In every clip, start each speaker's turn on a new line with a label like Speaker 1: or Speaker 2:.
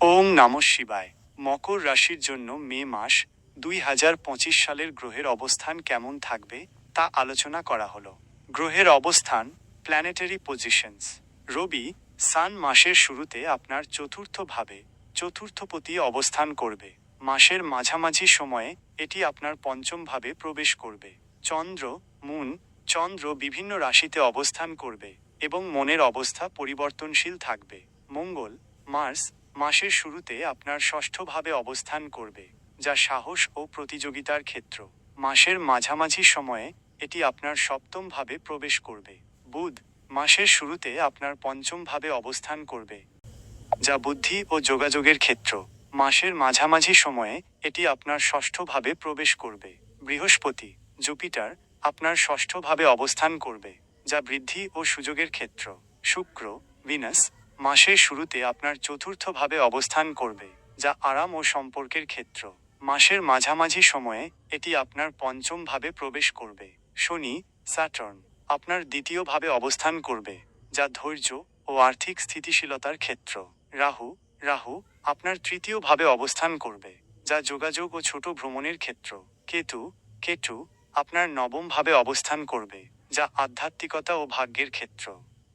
Speaker 1: ওম নম শিবায়। মকর রাশির জন্য মে মাস দুই হাজার পঁচিশ সালের গ্রহের অবস্থান কেমন থাকবে তা আলোচনা করা হলো। গ্রহের অবস্থান প্ল্যানেটারি পজিশনস রবি সান মাসের শুরুতে আপনার চতুর্থ ভাবে চতুর্থপতি অবস্থান করবে। মাসের মাঝামাঝি সময়ে এটি আপনার পঞ্চম ভাবে প্রবেশ করবে। চন্দ্র মুন চন্দ্র বিভিন্ন রাশিতে অবস্থান করবে এবং মনের অবস্থা পরিবর্তনশীল থাকবে। মঙ্গল, মার্স মাসের শুরুতে আপনার ষষ্ঠভাবে অবস্থান করবে, যা সাহস ও প্রতিযোগিতার ক্ষেত্র। মাসের মাঝামাঝি সময়ে এটি আপনার সপ্তমভাবে প্রবেশ করবে। বুধ, মাসের শুরুতে আপনার পঞ্চমভাবে অবস্থান করবে, যা বুদ্ধি ও যোগাযোগের ক্ষেত্র। মাসের মাঝামাঝি সময়ে এটি আপনার ষষ্ঠভাবে প্রবেশ করবে। বৃহস্পতি, জুপিটার, আপনার ষষ্ঠভাবে অবস্থান করবে, যা বৃদ্ধি ও সুযোগের ক্ষেত্র। শুক্র, ভিনাস মাসের শুরুতে আপনার চতুর্থভাবে অবস্থান করবে, যা আরাম ও সম্পর্কের ক্ষেত্র। মাসের মাঝামাঝি সময়ে এটি আপনার পঞ্চমভাবে প্রবেশ করবে, শনি, স্যাটার্ন, আপনার দ্বিতীয়ভাবে অবস্থান করবে, যা ধৈর্য ও আর্থিক স্থিতিশীলতার ক্ষেত্র। রাহু রাহু, আপনার তৃতীয়ভাবে অবস্থান করবে, যা যোগাযোগ ও ছোট ভ্রমণের ক্ষেত্র। কেতু কেটু আপনার নবমভাবে অবস্থান করবে, যা আধ্যাত্মিকতা ও ভাগ্যের ক্ষেত্র।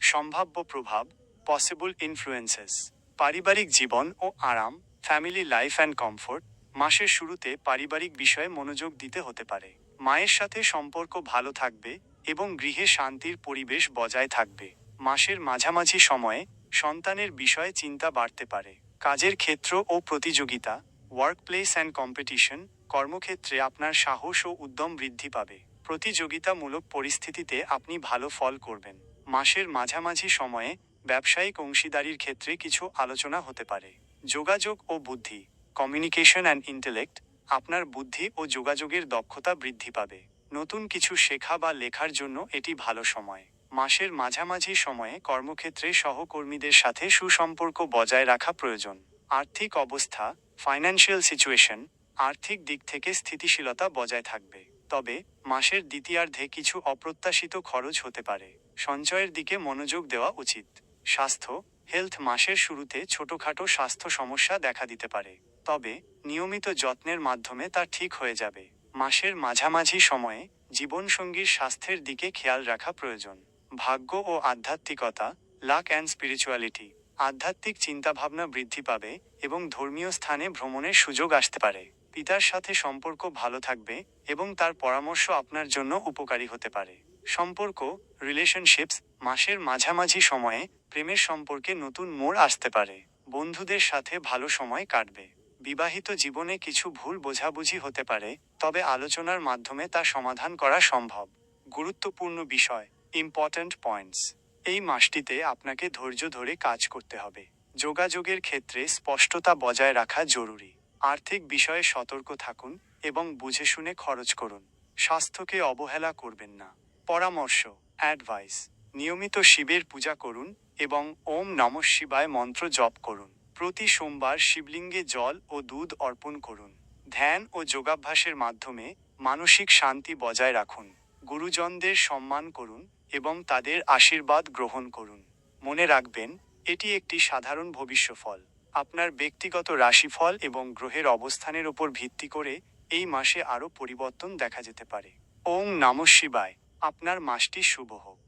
Speaker 1: সম্ভাব্য প্রভাব পসিবল ইনফ্লুয়েন্সেস পারিবারিক জীবন ও আরাম ফ্যামিলি লাইফ অ্যান্ড কমফোর্ট মাসের শুরুতে পারিবারিক বিষয়ে মনোযোগ দিতে হতে পারে। মায়ের সাথে সম্পর্ক ভালো থাকবে এবং গৃহে শান্তির পরিবেশ বজায় থাকবে। মাসের মাঝামাঝি সময়ে সন্তানের বিষয়ে চিন্তা বাড়তে পারে। কাজের ক্ষেত্র ও প্রতিযোগিতা ওয়ার্ক প্লেস অ্যান্ড কম্পিটিশন কর্মক্ষেত্রে আপনার সাহস ও উদ্যম বৃদ্ধি পাবে। প্রতিযোগিতামূলক পরিস্থিতিতে আপনি ভালো ফল করবেন। মাসের মাঝামাঝি সময়ে ব্যবসায়িক অংশীদারির ক্ষেত্রে কিছু আলোচনা হতে পারে। যোগাযোগ ও বুদ্ধি। কমিউনিকেশন অ্যান্ড ইন্টেলেক্ট আপনার বুদ্ধি ও যোগাযোগের দক্ষতা বৃদ্ধি পাবে। নতুন কিছু শেখা বা লেখার জন্য এটি ভালো সময়। মাসের মাঝামাঝি সময়ে কর্মক্ষেত্রে সহকর্মীদের সাথে সুসম্পর্ক বজায় রাখা প্রয়োজন। আর্থিক অবস্থা ফাইন্যান্সিয়াল সিচুয়েশন আর্থিক দিক থেকে স্থিতিশীলতা বজায় থাকবে। তবে, মাসের দ্বিতীয়ার্ধে কিছু অপ্রত্যাশিত খরচ হতে পারে। সঞ্চয়ের দিকে মনোযোগ দেওয়া উচিত। স্বাস্থ্য হেলথ মাসের শুরুতে ছোটখাটো স্বাস্থ্য সমস্যা দেখা দিতে পারে। তবে নিয়মিত যত্নের মাধ্যমে তা ঠিক হয়ে যাবে। মাসের মাঝামাঝি সময়ে জীবনসঙ্গীর স্বাস্থ্যের দিকে খেয়াল রাখা প্রয়োজন। ভাগ্য ও আধ্যাত্মিকতা লাক অ্যান্ড স্পিরিচুয়ালিটি আধ্যাত্মিক চিন্তাভাবনা বৃদ্ধি পাবে এবং ধর্মীয় স্থানে ভ্রমণের সুযোগ আসতে পারে। পিতার সাথে সম্পর্ক ভালো থাকবে এবং তার পরামর্শ আপনার জন্য উপকারী হতে পারে। সম্পর্ক রিলেশনশিপস মাসের মাঝামাঝি সময়ে প্রেমের সম্পর্কে নতুন মোড় আসতে পারে। বন্ধুদের সাথে ভালো সময় কাটবে। বিবাহিত জীবনে কিছু ভুল বোঝাবুঝি হতে পারে, তবে আলোচনার মাধ্যমে তা সমাধান করা সম্ভব। গুরুত্বপূর্ণ বিষয় ইম্পর্ট্যান্ট পয়েন্টস এই মাসটিতে আপনাকে ধৈর্য ধরে কাজ করতে হবে। যোগাযোগের ক্ষেত্রে স্পষ্টতা বজায় রাখা জরুরি। আর্থিক বিষয়ে সতর্ক থাকুন এবং বুঝে শুনে খরচ করুন। স্বাস্থ্যকে অবহেলা করবেন না। পরামর্শ অ্যাডভাইস নিয়মিত শিবের পূজা করুন এবং ওম নম শিবায় মন্ত্র জপ করুন। প্রতি সোমবার শিবলিঙ্গে জল ও দুধ অর্পণ করুন। ধ্যান ও যোগাভ্যাসের মাধ্যমে মানসিক শান্তি বজায় রাখুন। গুরুজনদের সম্মান করুন এবং তাদের আশীর্বাদ গ্রহণ করুন। মনে রাখবেন, এটি একটি সাধারণ ভবিষ্যফল। আপনার ব্যক্তিগত রাশিফল এবং গ্রহের অবস্থানের উপর ভিত্তি করে এই মাসে আরও পরিবর্তন দেখা যেতে পারে। ওম নম শিবায়। আপনার মাসটি শুভ হোক।